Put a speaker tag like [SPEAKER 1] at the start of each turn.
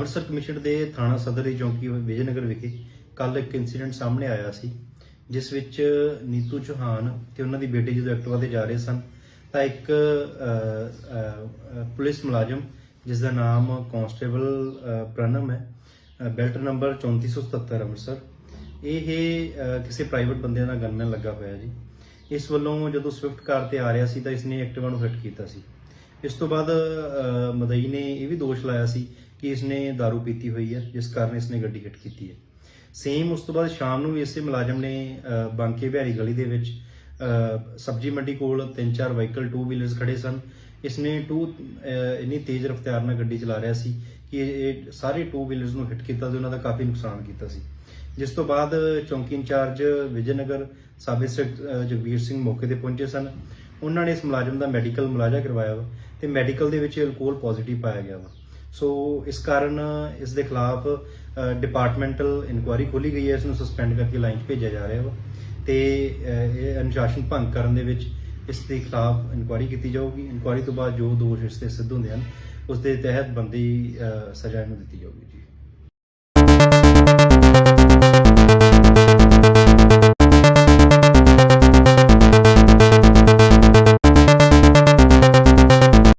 [SPEAKER 1] Amritsar commission ਦੇ ਥਾਣਾ ਸਦਰ ਦੀ ਚੌਂਕੀ ਵਿਜੇਨਗਰ ਵਿਖੇ ਕੱਲ ਇੱਕ ਇਨਸੀਡੈਂਟ ਸਾਹਮਣੇ ਆਇਆ ਸੀ ਜਿਸ ਵਿੱਚ ਨੀਤੂ ਚੌਹਾਨ ਤੇ ਉਹਨਾਂ ਦੀ ਬੇਟੀ ਜਦੋਂ ਐਕਟਿਵਾ ਤੇ ਜਾ ਰਹੇ ਸਨ ਤਾਂ ਇੱਕ ਪੁਲਿਸ ਮੁਲਾਜ਼ਮ ਜਿਸ ਦਾ ਨਾਮ ਕਾਂਸਟੇਬਲ ਅ, ਪ੍ਰਣਮ ਹੈ ਬੈਲਟ ਨੰਬਰ 3477 ਅੰਮ੍ਰਿਤਸਰ ਇਹ ਕਿਸੇ ਪ੍ਰਾਈਵੇਟ ਬੰਦੇ ਦਾ ਗਨਮੈਨ ਲੱਗਾ ਹੋਇਆ ਜੀ। ਇਸ ਵੱਲੋਂ ਜਦੋਂ ਸਵਿਫਟ ਕਾਰ ਤੇ ਆ ਰਿਹਾ ਸੀ ਤਾਂ ਇਸਨੇ ਐਕਟਿਵਾ ਨੂੰ ਹਿੱਟ ਕੀਤਾ ਸੀ। ਇਸ ਤੋਂ ਬਾਅਦ ਮਦਈ ਨੇ ਇਹ ਵੀ ਦੋਸ਼ ਲਾਇਆ ਸੀ ਕਿ ਇਸ ਨੇ दारू ਪੀਤੀ ਹੋਈ ਹੈ ਜਿਸ ਕਾਰਨ ਇਸਨੇ ਗੱਡੀ ਹਿੱਟ ਕੀਤੀ ਹੈ। ਸੇਮ ਉਸ ਤੋਂ ਬਾਅਦ ਸ਼ਾਮ ਨੂੰ ਵੀ ਇਸੇ ਮੁਲਾਜ਼ਮ ਨੇ ਬਾਂਕੇ ਬਿਹਾਰੀ ਗਲੀ ਦੇ ਵਿੱਚ ਸਬਜ਼ੀ ਮੰਡੀ ਕੋਲ ਤਿੰਨ ਚਾਰ ਵਹੀਕਲ ਟੂ ਵੀਲਰਸ ਖੜੇ ਸਨ। ਇਸ ਨੇ ਟੂ ਅ, ਇੰਨੀ ਤੇਜ਼ ਰਫ਼ਤਾਰ ਨਾਲ ਗੱਡੀ ਚਲਾ ਰਿਹਾ ਸੀ ਕਿ ਇਹ ਸਾਰੇ ਟੂ ਵੀਲਰਸ ਨੂੰ ਹਿੱਟ ਕੀਤਾ ਤੇ ਉਹਨਾਂ ਦਾ ਕਾਫੀ ਨੁਕਸਾਨ ਕੀਤਾ ਸੀ। ਜਿਸ ਤੋਂ ਬਾਅਦ ਚੌਂਕੀ incharge Vijaynagar sub inspector Jagveer Singh ਮੌਕੇ ਤੇ ਪਹੁੰਚੇ ਸਨ। ਉਹਨਾਂ ਨੇ ਇਸ ਮੁਲਾਜ਼ਮ ਦਾ ਮੈਡੀਕਲ ਮੁਲਾਜ਼ਾ ਕਰਵਾਇਆ ਵਾ ਤੇ ਮੈਡੀਕਲ ਦੇ ਵਿੱਚ ਅਲਕੋਹਲ ਪੋਜ਼ਿਟਿਵ ਪਾਇਆ ਗਿਆ ਵਾ। ਸੋ ਇਸ ਕਾਰਨ, ਇਸ ਦੇ ਖਿਲਾਫ ਡਿਪਾਰਟਮੈਂਟਲ ਇਨਕੁਆਇਰੀ ਖੋਲੀ ਗਈ ਹੈ ਇਸ ਨੂੰ ਸਸਪੈਂਡ ਕਰਕੇ ਲਾਈਨ 'ਚ ਭੇਜਿਆ ਜਾ ਰਿਹਾ ਵਾ। ਤੇ ਇਹ ਅਨੁਸ਼ਾਸਨ ਭੰਗ ਕਰਨ ਦੇ ਵਿੱਚ ਇਸ ਦੇ ਖਿਲਾਫ ਇਨਕੁਆਇਰੀ ਕੀਤੀ ਜਾਊਗੀ। ਇਨਕੁਆਇਰੀ ਤੋਂ ਬਾਅਦ ਜੋ ਦੋਸ਼ ਇਸ ਤੇ ਸਿੱਧ ਹੁੰਦੇ ਹਨ, ਉਸ ਦੇ ਤਹਿਤ ਬੰਦੀ ਸਜ਼ਾ ਨੂੰ ਦਿੱਤੀ ਜਾਊਗੀ ਜੀ।